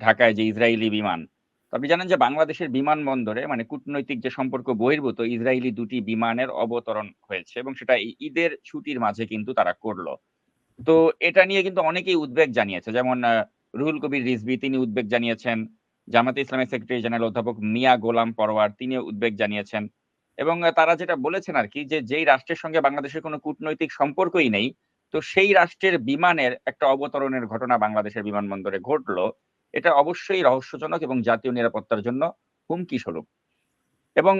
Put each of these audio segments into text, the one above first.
ঢাকায় যে ইসরায়েলি বিমান। আপনি জানেন যে বাংলাদেশের বিমানবন্দরে মানে কূটনৈতিক যে সম্পর্ক বহির্ভূত, ইসরায়েলি দুটি বিমানের অবতরণ হয়েছে এবং সেটা ঈদের ছুটির মাঝে কিন্তু তারা করল। তো এটা নিয়ে কিন্তু অনেকেই উদ্বেগ জানিয়েছে। যেমন রুহুল কবির রিজভি, তিনি উদ্বেগ জানিয়েছেন। জামাতে ইসলামের সেক্রেটারি জেনারেল অধ্যাপক মিয়া গোলাম পরওয়ার তিনি উদ্বেগ জানিয়েছেন। এবং তারা যেটা বলেছেন আর কি, যে যেই রাষ্ট্রের সঙ্গে বাংলাদেশের কোনো কূটনৈতিক সম্পর্কই নেই, তো সেই রাষ্ট্রের বিমানের একটা অবতরণের ঘটনা বাংলাদেশের বিমানবন্দরে ঘটলো। এটা অবশ্যই রহস্যজনক এবং জাতীয় নিরাপত্তার জন্য হুমকি স্বরূপ। এবং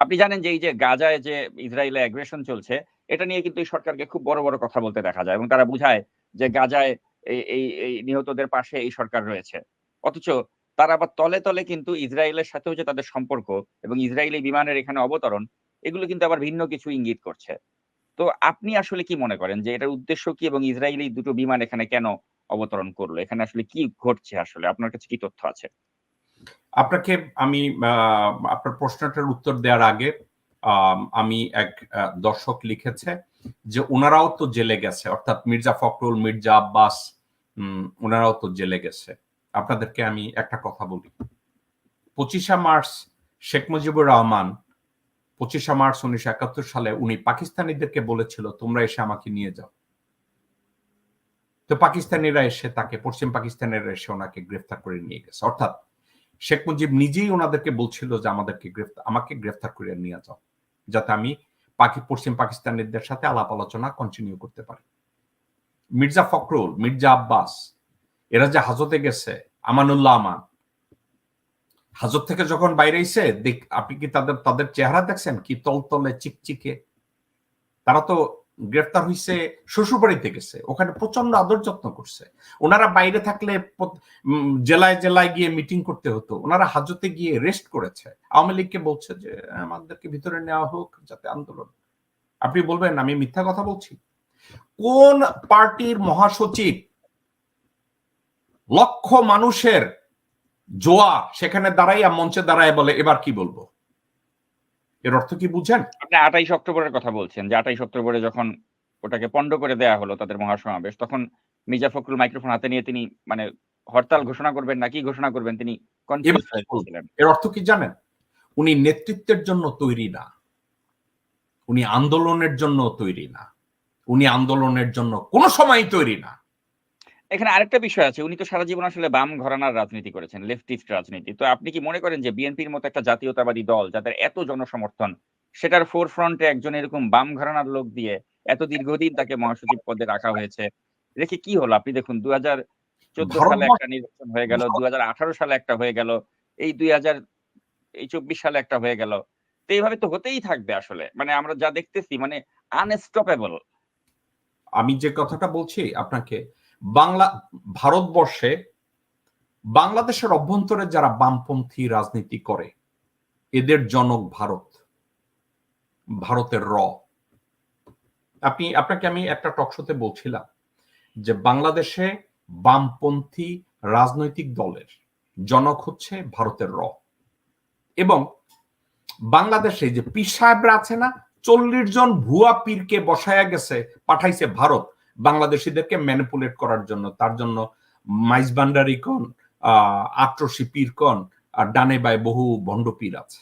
আপনি জানেন যে এই যে গাজায় যে ইসরায়েলে অ্যাগ্রেশন চলছে, এটা নিয়ে কিন্তু সরকারকে খুব বড় বড় কথা বলতে দেখা যায় এবং তারা বুঝায় যে গাজায় এই এই নিহতদের পাশে এই সরকার রয়েছে। অথচ তারা আবার তলে তলে কিন্তু ইসরায়েলের সাথেও যে তাদের সম্পর্ক এবং ইসরায়েলি বিমানের এখানে অবতরণ, এগুলো কিন্তু আবার ভিন্ন কিছু ইঙ্গিত করছে। তো আপনি আসলে কি মনে করেন যে এটার উদ্দেশ্য কি এবং ইসরায়েলি দুটো বিমান এখানে কেন অবতরণ করল? এখানে আসলে কি ঘটছে আসলে? আপনার কাছে কি তথ্য আছে? আপনাকে আমি আপনার প্রশ্নটার উত্তর দেওয়ার আগে আম, এক দর্শক লিখেছে যে ওনারাও তো জেলে গেছে। অর্থাৎ মির্জা ফখরুল মির্জা আব্বাস ওনারাও তো জেলে গেছে। আপনাদেরকে আমি একটা কথা বলি। পঁচিশে মার্চ শেখ মুজিবুর রহমান পঁচিশে মার্চ উনিশশো একাত্তর সালে উনি পাকিস্তানিদেরকে বলেছিল তোমরা এসে আমাকে নিয়ে যাও। তো পাকিস্তানিরা এসে তাকে, পশ্চিম পাকিস্তানের এসে ওনাকে গ্রেফতার করে নিয়ে গেছে। অর্থাৎ শেখ মুজিব নিজেই ওনাদেরকে বলছিল যে আমাদেরকে গ্রেফতার আমাকে গ্রেফতার করে নিয়ে যাও, যাতে আমি পাকি, পশ্চিম পাকিস্তানিদের সাথে আলাপ আলোচনা কন্টিনিউ করতে পারি। মির্জা ফখরুল, মির্জা আব্বাস, এরা যে হাজতে গেছে, আমানুল্লাহ আমান, হাজত থেকে যখন বাইরে এসে দেখ, আপনি কি তাদের তাদের চেহারা দেখছেন? কি তলতলে, চিকচিকে? তারা তো গ্রেফতার হয়েছে শ্বশুরবাড়িতে গেছে ওখানে প্রচণ্ড আদর যত্ন করছে। ওনারা বাইরে থাকলে জেলায় জেলায় গিয়ে মিটিং করতে হতো। ওনারা হাজতে গিয়ে রেস্ট করেছে। আওয়ামী লীগকে বলছে যে, আমাদেরকে ভিতরে নেওয়া হোক যাতে আন্দোলন আপনি বলবেন, আমি মিথ্যা কথা বলছি? কোন পার্টির মহাসচিব লক্ষ মানুষের জোয়া সেখানে দাঁড়াইয়া মঞ্চে দাঁড়ায় বলে, এবার কি বলব? এর অর্থ কি বুঝেন আপনি আঠাইশ অক্টোবরের কথা বলছেন। যে আঠাইশ অক্টোবরে যখন ওটাকে পণ্ড করে দেয়া হলো তাদের মহাসমাবেশ তখন মির্জা ফখরুল মাইক্রোফোন হাতে নিয়ে তিনি মানে হরতাল ঘোষণা করবেন নাকি ঘোষণা করবেন তিনি এর অর্থ কি জানেন? উনি নেতৃত্বের জন্য তৈরি না। উনি আন্দোলনের জন্য তৈরি না। উনি আন্দোলনের জন্য কোনো সময় তৈরি না। এখানে আরেকটা বিষয় আছে। উনি তো সারা জীবন আসলে বাম ঘরানার রাজনীতি করেছেন লেফটিস্ট রাজনীতি। তো আপনি কি মনে করেন যে বিএনপির মতো একটা জাতীয়তাবাদী দল যাদের এত জনসমর্থন সেটার ফোর ফ্রন্টে একজন এরকম বাম ঘরানার লোক দিয়ে এত দীর্ঘদিন তাকে মহাসচিব পদে রাখা হয়েছে রেখে কি হলো? আপনি দেখুন দুই হাজার চোদ্দ সালে একটা নির্বাচন হয়ে গেল দুই হাজার আঠারো সালে একটা হয়ে গেল এই দুই হাজার এই চব্বিশ সালে একটা হয়ে গেল। তো এইভাবে তো হতেই থাকবে আসলে। মানে আমরা যা দেখতেছি মানে আনস্টপেবল আমি যে কথাটা বলছি আপনাকে বাংলা, ভারতবর্ষে বাংলাদেশের অভ্যন্তরে যারা বামপন্থী রাজনীতি করে, এদের জনক ভারত, ভারতের র। আপনি, আপনাকে আমি একটা টকশোতে বলছিলাম যে বাংলাদেশে বামপন্থী রাজনৈতিক দলের জনক হচ্ছে ভারতের র। এবং বাংলাদেশে যে পীর সাহেবরা আছে না, চল্লিশ জন ভুয়া পীরকে বসায়া গেছে, পাঠাইছে ভারত বাংলাদেশিদেরকে ম্যানিপুলেট করার জন্য, তার জন্য মাইজ ভান্ডারি কন আট্রসি পীর কন, আর ডানে বায় বহু ভণ্ড পীর আছে।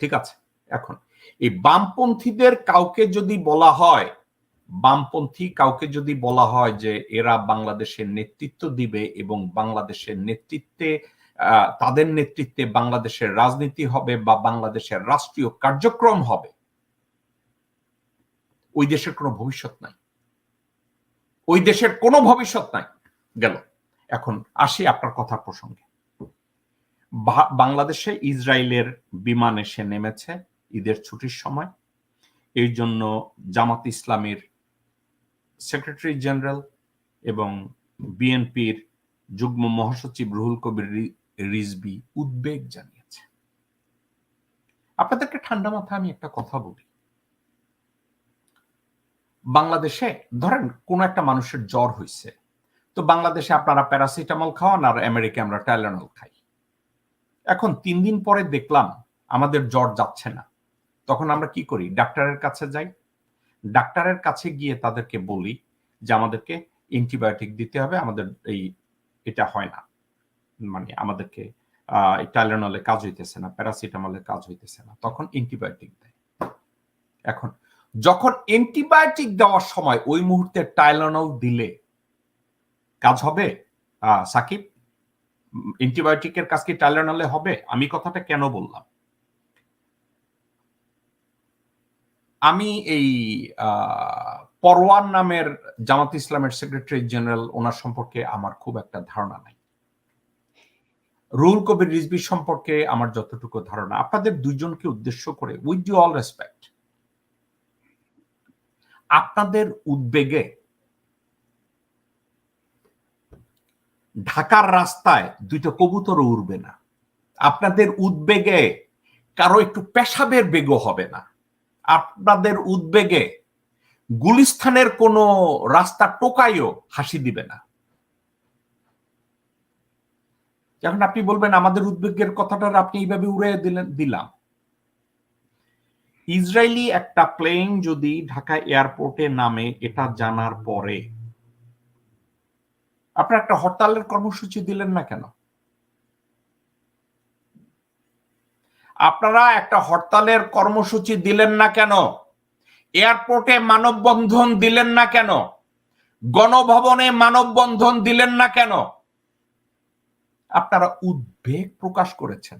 ঠিক আছে? এখন, এই বামপন্থীদের কাউকে যদি বলা হয়, বামপন্থী কাউকে যদি বলা হয় যে এরা বাংলাদেশের নেতৃত্ব দিবে এবং বাংলাদেশের নেতৃত্বে তাদের নেতৃত্বে বাংলাদেশের রাজনীতি হবে বা বাংলাদেশের রাষ্ট্রীয় কার্যক্রম হবে ওই দেশের কোনো ভবিষ্যৎ নাই। ওই দেশের কোনো ভবিষ্যৎ নাই। গেল। এখন আসি আপনার কথা প্রসঙ্গে। বাংলাদেশে ইসরায়েলের বিমান এসে নেমেছে ঈদের ছুটির সময়। এই জন্য জামাত ইসলামের সেক্রেটারি জেনারেল এবং বিএনপির যুগ্ম মহাসচিব রুহুল কবির রিজবি উদ্বেগ জানিয়েছে। আপনাদেরকে ঠান্ডা মাথায় আমি একটা কথা বলি। বাংলাদেশে ধরেন কোন একটা মানুষের জ্বর হয়েছে তো বাংলাদেশে আপনারা প্যারাসিটামল খাওয়ান আর আমেরিকা আমরা টাইলেনল খাই। এখন তিন দিন পরে দেখলাম আমাদের জ্বর যাচ্ছে না। তখন আমরা কি করি? ডাক্তারের কাছে যাই। ডাক্তারের কাছে গিয়ে তাদেরকে বলি যে আমাদেরকে অ্যান্টিবায়োটিক দিতে হবে, আমাদের এই এটা হয় না। মানে আমাদেরকে টাইলেনলে কাজ হইতেছে না, প্যারাসিটামলে কাজ হইতেছে না। তখন অ্যান্টিবায়োটিক দেয়। এখন যখন অ্যান্টিবায়োটিক দেওয়ার সময় ওই মুহূর্তে টাইলেনল দিলে কাজ হবে? সাকিব অ্যান্টিবায়োটিকের কাজ কি টাইলেনলে হবে? আমি কথাটা কেন বললাম? আমি এই পরওয়ান নামের জামাত ইসলামের সেক্রেটারি জেনারেল ওনার সম্পর্কে আমার খুব একটা ধারণা নাই। রুহুল কবির রিজবি সম্পর্কে আমার যতটুকু ধারণা, আপনাদের দুজনকে উদ্দেশ্য করে উইথ ডু অল রেসপেক্ট আপনাদের উদ্বেগে ঢাকার রাস্তায় দুইটা কবুতরও উড়বে না। আপনাদের উদ্বেগে কারও একটু পেশাবের বেগও হবে না। আপনাদের উদ্বেগে গুলিস্থানের কোনো রাস্তা টোকাইও হাসি দিবে না। এখন আপনি বলবেন, আমাদের উদ্বেগের কথাটা আপনি এইভাবে উড়ে দিলেন, দিলাম। ইসরায়েলি একটা প্লেন যদি ঢাকা এয়ারপোর্টে নামে, এটা জানার পরে, আপনারা একটা হরতালের কর্মসূচি দিলেন না কেন? আপনারা একটা হরতালের কর্মসূচি দিলেন না কেন? এয়ারপোর্টে মানববন্ধন দিলেন না কেন? গণভবনে মানববন্ধন দিলেন না কেন? আপনারা উদ্বেগ প্রকাশ করেছেন।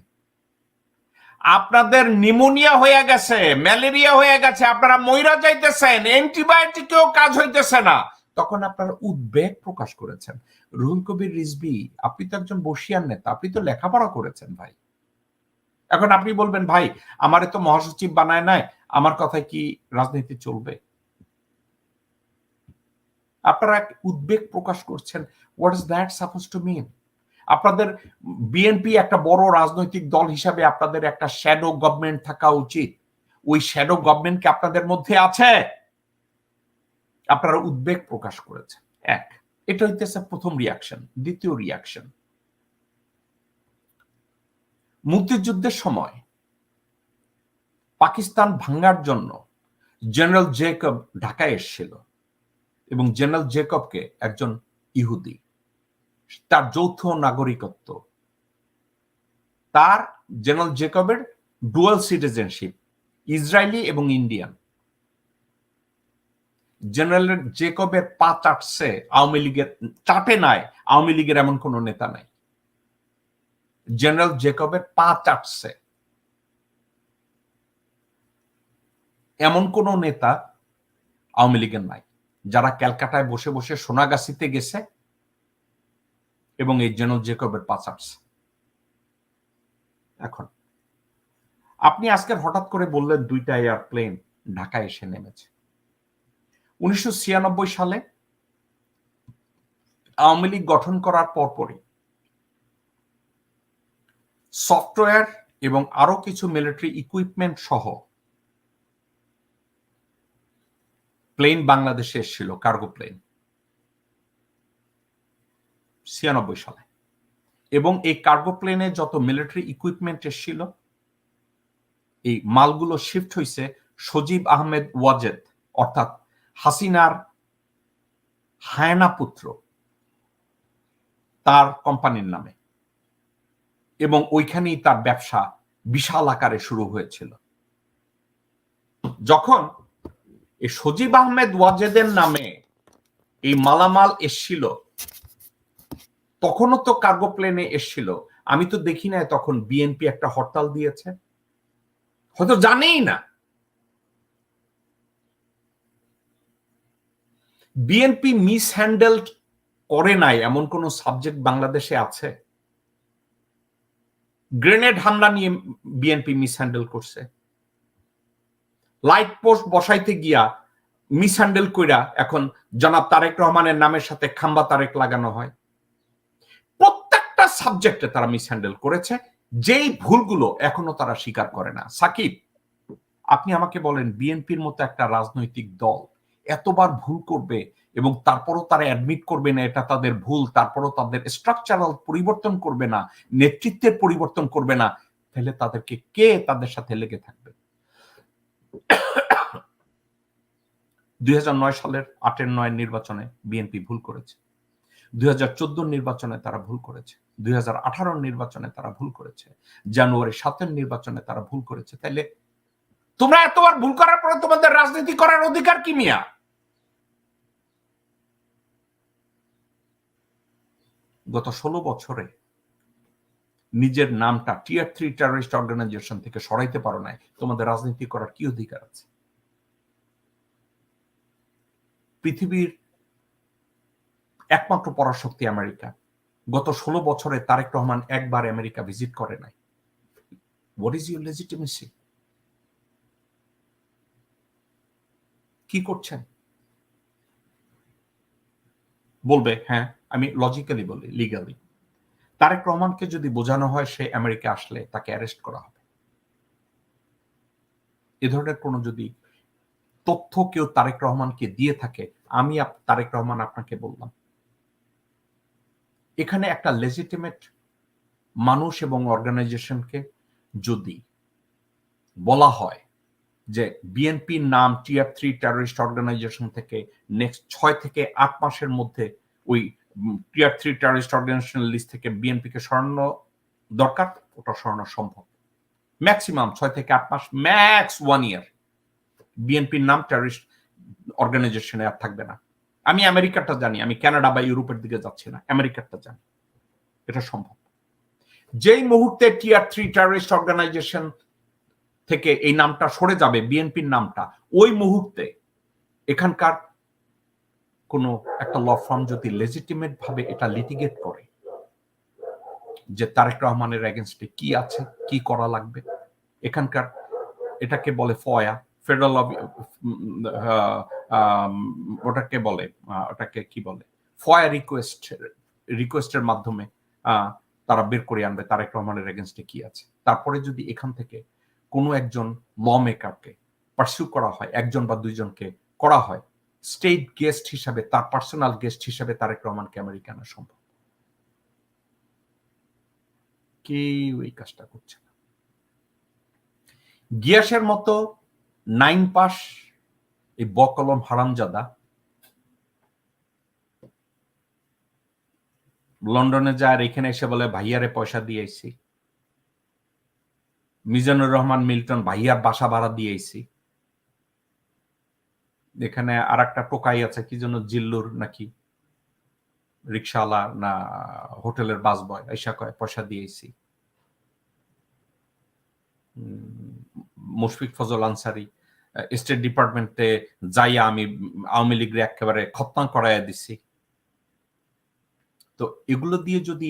আপনাদের নিমোনিয়া হয়ে গেছে, ম্যালেরিয়া হয়ে গেছে, আপনারা ময়রা যাইতেছেন, অ্যান্টিবায়োটিকেও কাজ হইতেছে না। তখন আপনারা উদ্বেগ প্রকাশ করেছেন। রুহুল কবির রিজবি আপনি তো একজন বসিয়ার নেতা, আপনি তো লেখাপড়া করেছেন ভাই। এখন আপনি বলবেন, ভাই, আমারে তো মহাসচিব বানায় নাই, আমার কথায় কি রাজনীতি চলবে? আপনারা উদ্বেগ প্রকাশ করছেন। What is that suppose to mean আপনাদের বিএনপি একটা বড় রাজনৈতিক দল হিসাবে আপনাদের একটা শ্যাডো গভর্নমেন্ট থাকা উচিত। ওই শ্যাডো গভর্নমেন্ট কি আপনাদের মধ্যে আছে? আপনারা উদ্বেগ প্রকাশ করেছেন। এক, এটা হইতেছে প্রথম রিয়াকশন দ্বিতীয় রিয়াকশন মুক্তিযুদ্ধের সময় পাকিস্তান ভাঙ্গার জন্য জেনারেল জেকব ঢাকায় এসেছিল এবং জেনারেল জেকবকে একজন ইহুদি তার যৌথ নাগরিকত্ব। তার জেনারেল জেকবের ডুয়াল সিটিজেনশিপ, ইসরায়েলি এবং ইন্ডিয়ান। জেনারেল জেকবের পা চাটছে আওয়ামী লীগের, চাটে নাই আওয়ামী লীগের এমন কোন নেতা নাই। জেনারেল জেকবের পা চাটছে। এমন কোন নেতা আওয়ামী লীগের নাই। যারা ক্যালকাটায় বসে বসে সোনাগাছিতে গেছে এবং এই জেনারেল জেকবের পা চাটছে এখন, আপনি আজকের হঠাৎ করে বললেন দুইটা এয়ারপ্লেন ঢাকায় এসে নেমেছে। উনিশশো ছিয়ানব্বই সালে আওয়ামী লীগ গঠন করার পরপরই সফটওয়্যার এবং আরও কিছু মিলিটারি ইকুইপমেন্ট সহ প্লেন বাংলাদেশে এসেছিল, কার্গো প্লেন। ছিয়ানব্বই সালে। এবং এই কার্গো প্লেনে যত মিলিটারি ইকুইপমেন্ট এসেছিল, এই মালগুলো শিফট হয়েছে সজীব আহমেদ ওয়াজেদ, অর্থাৎ হাসিনার হায়না পুত্র, তার কোম্পানির নামে। এবং ওইখানেই তার ব্যবসা বিশাল আকারে শুরু হয়েছিল। যখন এই সজীব আহমেদ ওয়াজেদের নামে এই মালামাল এসছিল তখনও তো কার্গো প্লেনে এসছিল। আমি তো দেখি না তখন বিএনপি একটা হরতাল দিয়েছে। হয়তো জানেই না। বিএনপি মিস হ্যান্ডেল করে নাই এমন কোন সাবজেক্ট বাংলাদেশে আছে? গ্রেনেড হামলা নিয়ে বিএনপি মিস হ্যান্ডেল করছে। লাইট পোস্ট বসাইতে গিয়া মিস হ্যান্ডেল কইরা এখন জনাব তারেক রহমানের নামের সাথে খাম্বা তারেক লাগানো হয়। সাবজেক্টে তারা মিস হ্যান্ডেল করেছে, যেই ভুলগুলো এখনও তারা স্বীকার করে না। সাকিব, আপনি আমাকে বলেন, বিএনপির মতো একটা রাজনৈতিক দল এতবার ভুল করবে এবং তারপরও তারা অ্যাডমিট করবে না এটা তাদের ভুল, তারপরও তাদের স্ট্রাকচারাল পরিবর্তন করবে না, নেতৃত্বের পরিবর্তন করবে না, তাহলে তাদেরকে কে তাদের সাথে লেগে থাকবে? দুই হাজার নয় সালের আটের নয় নির্বাচনে বিএনপি ভুল করেছে। দুই হাজার চোদ্দ নির্বাচনে তারা ভুল করেছে। দুই নির্বাচনে তারা ভুল করেছে। জানুয়ারি সাতের নির্বাচনে তারা ভুল করেছে। তাইলে তোমরা এতবার ভুল করার পরে তোমাদের রাজনীতি করার অধিকার কি মিয়া? গত ষোলো বছরে নিজের নামটা টিয়ার থ্রি টেররিস্ট অর্গানাইজেশন থেকে সরাইতে পারো নাই, তোমাদের রাজনীতি করার কি অধিকার আছে? পৃথিবীর একমাত্র পরাশক্তি আমেরিকা। গত ষোলো বছরে তারেক রহমান একবার আমেরিকা ভিজিট করে নাই। হোয়াট ইজ ইউর লেজিটিমেসি কি করছেন? বলবে হ্যাঁ আমি লজিক্যালি বলি লিগালি তারেক রহমানকে যদি বোঝানো হয়, সে আমেরিকা আসলে তাকে অ্যারেস্ট করা হবে। এ ধরনের কোনো যদি তথ্য কেউ তারেক রহমানকে দিয়ে থাকে, আমি তারেক রহমান আপনাকে বললাম। এখানে একটা লেজিটিমেট মানুষ এবং অর্গানাইজেশনকে যদি বলা হয় যে বিএনপির নাম টিআর থ্রি টেররিস্ট অর্গানাইজেশন থেকে নেক্সট ছয় থেকে আট মাসের মধ্যে ওই TR three terrorist organisation list থেকে বিএনপিকে সরানো দরকার, ওটা সরানো সম্ভব। ম্যাক্সিমাম ছয় থেকে আট মাস ম্যাক্স ওয়ান ইয়ার বিএনপির নাম টেররিস্ট অর্গানাইজেশনে আর থাকবে না। আমি আমেরিকাটা জানি, আমি কানাডা বা ইউরোপের দিকে যাচ্ছি না, আমেরিকাটা জানি। এটা সম্ভব। যেই মুহূর্তে টিআর থ্রি টেররিস্ট অর্গানাইজেশন থেকে এই নামটা সরে যাবে, বিএনপির নামটা, ওই মুহূর্তে এখানকার কোন একটা ল ফার্ম যদি লেজিটিমেট ভাবে এটা লিটিগেট করে, যে তারেক রহমানের এগেনস্টে কি আছে, কি করা লাগবে, এখানকার এটাকে বলে ফয়া ফেডারেল ওটাকে বলে ওটাকে কি বলে? ফয়া রিকোয়েস্ট রিকোয়েস্টের মাধ্যমে তারা বের করে আনবে তারেক রহমানের এগেনস্টে কি আছে। তারপরে যদি এখান থেকে কোনো একজন ল মেকারকে পার্সিউ করা হয়, একজন বা দুইজনকে করা হয় স্টেট গেস্ট হিসাবে, তার পার্সোনাল গেস্ট হিসাবে তারেক রহমানকে আমেরিকা আনা সম্ভব। কেউ এই কাজটা করছে না। গিয়াসের মতো নাইন পাস এই বকলম হারামজাদা, লন্ডনে যায় আর এখানে এসে বলে, ভাইয়ারে পয়সা দিয়েছি। মিজানুর রহমান মিল্টন ভাইয়ার বাসা ভাড়া দিয়েছি। এখানে আর একটা টোকাই আছে, কি জন্য জিল্লুর নাকি, রিক্সাওয়ালা না, হোটেলের বাস বয় এসা কয়, পয়সা দিয়েছি। মুশফিক ফজল আনসারি স্টেট ডিপার্টমেন্টে যাইয়া আমি, আওয়ামী লীগের একেবারে খতনা করাইয়া দিছি। তো এগুলো দিয়ে যদি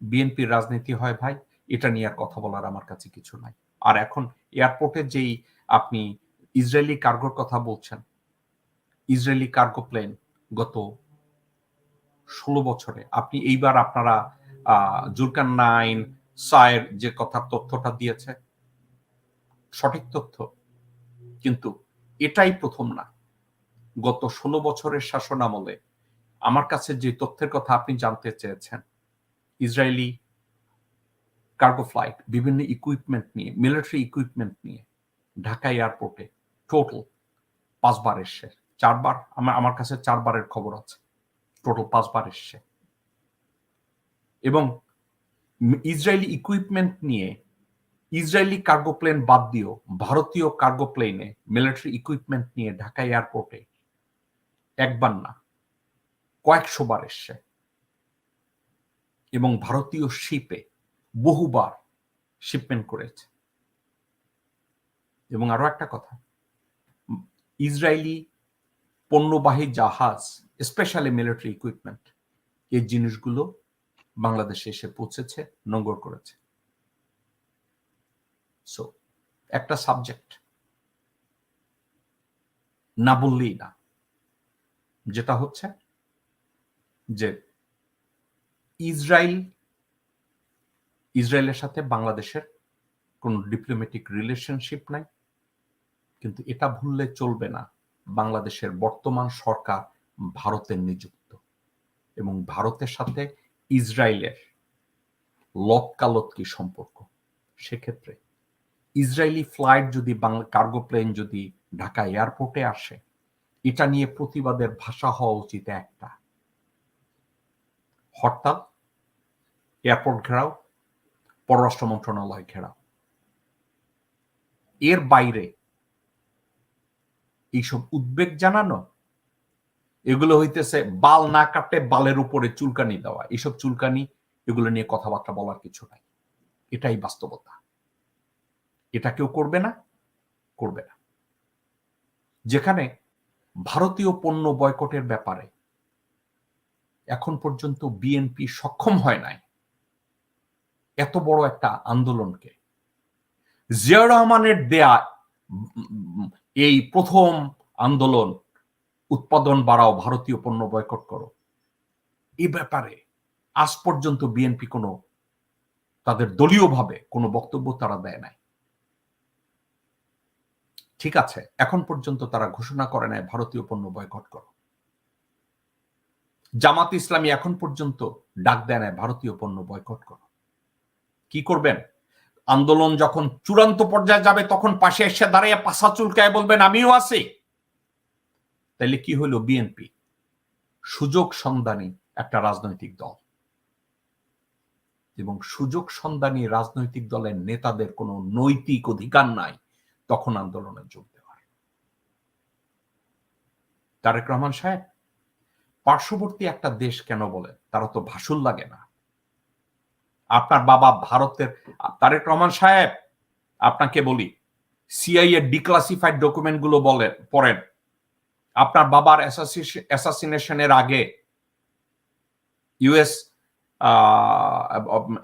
বিএনপির রাজনীতি হয় ভাই, এটা নিয়ে আর কথা বলার আমার কাছে কিছু নাই। আর এখন এয়ারপোর্টে যেই আপনি ইসরায়েলি কার্গোর কথা বলছেন, ইসরায়েলি কার্গো প্লেন গত ষোলো বছরে, আপনি এইবার আপনারা জুলকান নাইন, সায়ের যে কথা, তথ্যটা দিয়েছে সঠিক তথ্য। কিন্তু এটাই প্রথম না। গত ষোলো বছরের শাসন আমলে আমার কাছে যে তথ্যের কথা আপনি জানতে চেয়েছেন, ইসরায়েলি কার্গো ফ্লাইট বিভিন্ন ইকুইপমেন্ট নিয়ে মিলিটারি ইকুইপমেন্ট নিয়ে, ঢাকা এয়ারপোর্টে টোটাল পাঁচবার এসছে। চারবার আমার আমার কাছে চারবারের খবর আছে। টোটাল পাঁচবার এসছে। এবং ইসরায়েলি ইকুইপমেন্ট নিয়ে ইসরায়েলি কার্গো প্লেন বাদ দিও ভারতীয় কার্গো প্লেনে মিলিটারি ইকুইপমেন্ট নিয়ে ঢাকা এয়ারপোর্টে একবার না, কয়েকশো বার এসছে। এবং ভারতীয় শিপে বহুবার শিপমেন্ট করেছে। এবং আরও একটা কথা, ইসরায়েলি পণ্যবাহী জাহাজ স্পেশালি মিলিটারি ইকুইপমেন্ট এই জিনিসগুলো বাংলাদেশে এসে পৌঁছেছে নোংর করেছে। সো একটা সাবজেক্ট না বললেই না। যেটা হচ্ছে যে ইসরায়েল ইসরায়েলের সাথে বাংলাদেশের কোন ডিপ্লোম্যাটিক রিলেশনশিপ নাই। কিন্তু এটা ভুললে চলবে না। বাংলাদেশের বর্তমান সরকার ভারতের নিযুক্ত এবং ভারতের সাথে ইসরায়েলের লতকালতকি সম্পর্ক। সেক্ষেত্রে ইসরায়েলি ফ্লাইট যদি বাংলা, কার্গো প্লেন যদি ঢাকা এয়ারপোর্টে আসে, এটা নিয়ে প্রতিবাদের ভাষা হওয়া উচিত একটা। হরতাল, এয়ারপোর্ট ঘেরাও, পররাষ্ট্র মন্ত্রণালয় ঘেরাও। এর বাইরে এইসব উদ্বেগ জানানো, এগুলো হইতেছে বাল না কাটে বালের উপরে চুলকানি দেওয়া। এইসব চুলকানি, এগুলো নিয়ে কথাবার্তা বলার কিছু নাই। এটাই বাস্তবতা। এটা কেউ করবে না করবে না। যেখানে ভারতীয় পণ্য বয়কটের ব্যাপারে এখন পর্যন্ত বিএনপি সক্ষম হয় নাই, এত বড় একটা আন্দোলনকে। জিয়াউর রহমানের দেয়া এই প্রথম আন্দোলন, উৎপাদন বাড়াও, ভারতীয় পণ্য বয়কট করো, এ ব্যাপারে আজ পর্যন্ত বিএনপি কোনো তাদের দলীয়ভাবে কোনো বক্তব্য তারা দেয় নাই। ঠিক আছে, এখন পর্যন্ত তারা ঘোষণা করে নাই ভারতীয় পণ্য বয়কট করো। জামাত ইসলামী এখন পর্যন্ত ডাক দেয় নাই ভারতীয় পণ্য বয়কট করো। কি করবেন? আন্দোলন যখন চূড়ান্ত পর্যায়ে যাবে, তখন পাশে এসে দাঁড়িয়ে পাশা চুলকায় বলবেন, আমিও আছি। তাইলে কি হলো বিএনপি? সুযোগ সন্ধানী একটা রাজনৈতিক দল। এবং সুযোগ সন্ধানী রাজনৈতিক দলের নেতাদের কোনো নৈতিক অধিকার নাই। তখন আন্দোলনে যোগ দেওয়ার তারেক রহমান সাহেব, পার্শ্ববর্তী একটা দেশ কেন বলে তারা তো ভাসুল লাগে না। আপনার বাবা ভারতের, তারেক রহমান সাহেব, আপনাকে বলি সিআই এর ডিক্লাসিফাইড ডকুমেন্টগুলো বলেন, পড়েন। আপনার বাবার অ্যাসাসিনেশনের আগে ইউএস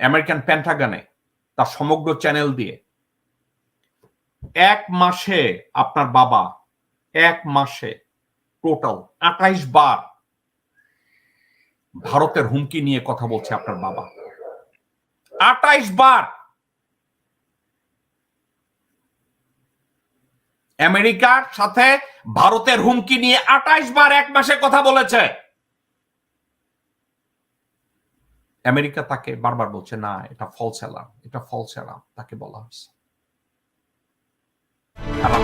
আমেরিকান প্যান্টাগানে তার সমগ্র চ্যানেল দিয়ে এক মাসে আপনার বাবা, এক মাসে টোটাল আঠাইশ বার ভারতের হুমকি নিয়ে কথা বলছে আপনার বাবা। আঠাইশ বার আমেরিকার সাথে ভারতের হুমকি নিয়ে আঠাইশ বার এক মাসে কথা বলেছে। আমেরিকা তাকে বারবার বলছে, না, এটা ফলস অ্যালার্ম এটা ফলস অ্যালার্ম তাকে বলা হয়েছে। আবার